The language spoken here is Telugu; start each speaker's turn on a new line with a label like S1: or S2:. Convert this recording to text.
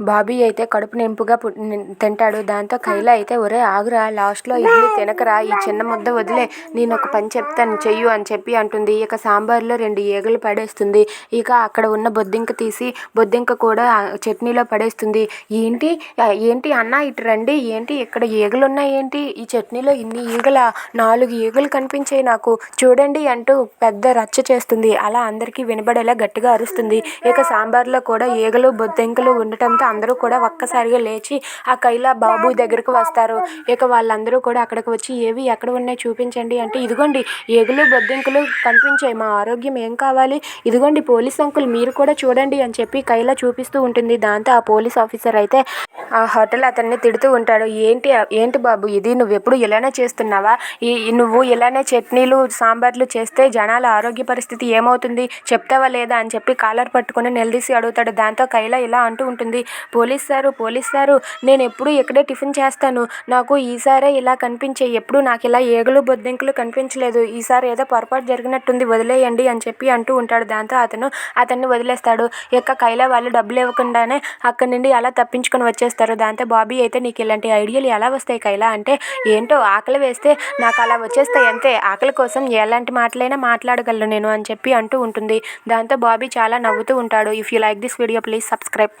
S1: బాబీ అయితే కడుపు నింపుగా తింటాడు. దాంతో కైలా అయితే ఒరే ఆగురా లాస్ట్లో ఇడ్లీ తినకరా ఈ చిన్న ముద్ద వదిలే నేను ఒక పని చెప్తాను చెయ్యు అని చెప్పి అంటుంది. ఇక సాంబార్లో రెండు ఈగలు పడేస్తుంది. ఇక అక్కడ ఉన్న బొద్దింక తీసి బొద్దింక కూడా చట్నీలో పడేస్తుంది. ఏంటి ఏంటి అన్న ఇటు రండి ఏంటి ఇక్కడ ఈగలు ఉన్నాయి ఏంటి? ఈ చట్నీలో ఇన్ని ఈగల? నాలుగు ఈగలు కనిపించాయి నాకు. చూడండి అంటూ పెద్ద రచ్చ చేస్తుంది. అలా అందరికీ వినబడేలా గట్టిగా అరుస్తుంది. ఇక సాంబార్లో కూడా ఈగలు బొద్దింకలు ఉండటంతో అందరూ కూడా ఒక్కసారిగా లేచి ఆ కైలా బాబు దగ్గరకు వస్తారు. ఇక వాళ్ళందరూ కూడా అక్కడికి వచ్చి ఏవి ఎక్కడ ఉన్నాయి? చూపించండి. అంటే ఇదిగోండి ఏగులు బొద్దింకులు కనిపించాయి మా ఆరోగ్యం ఏం కావాలి? ఇదిగోండి పోలీస్ అంకుల్ మీరు కూడా చూడండి అని చెప్పి కైలా చూపిస్తూ ఉంటుంది. దాంతో ఆ పోలీస్ ఆఫీసర్ అయితే ఆ హోటల్ అతన్ని తిడుతూ ఉంటాడు. ఏంటి ఏంటి బాబు ఇది? నువ్వు ఎప్పుడు ఇలానే చేస్తున్నావా? ఈ నువ్వు ఇలానే చట్నీలు సాంబార్లు చేస్తే జనాల ఆరోగ్య పరిస్థితి ఏమవుతుంది? చెప్తావా లేదా? అని చెప్పి కాలర్ పట్టుకుని నిలదీసి అడుగుతాడు. దాంతో కైలా ఇలా అంటూ ఉంటుంది. పోలీస్ సారు పోలీస్ సారు నేను ఎప్పుడు ఇక్కడే టిఫిన్ చేస్తాను. నాకు ఈసారే ఇలా కనిపించే ఎప్పుడు నాకు ఇలా ఏగులు బొద్దింకులు కనిపించలేదు. ఈసారి ఏదో పొరపాటు జరిగినట్టుంది వదిలేయండి అని చెప్పి అంటూ ఉంటాడు. దాంతో అతను అతన్ని వదిలేస్తాడు. ఇక కైలా వాళ్ళు డబ్బులు ఇవ్వకుండానే అక్కడి నుండి అలా తప్పించుకొని వచ్చేస్తారు దాంతో బాబీ అయితే నీకు ఇలాంటి ఐడియాలు ఎలా వస్తాయి కైలా? అంటే ఏంటో ఆకలి వేస్తే నాకు అలా వచ్చేస్తాయి అంతే. ఆకలి కోసం ఎలాంటి మాటలైనా మాట్లాడగలను నేను అని చెప్పి అంటూ ఉంటుంది. దాంతో బాబీ చాలా నవ్వుతూ ఉంటాడు. If you like this video please subscribe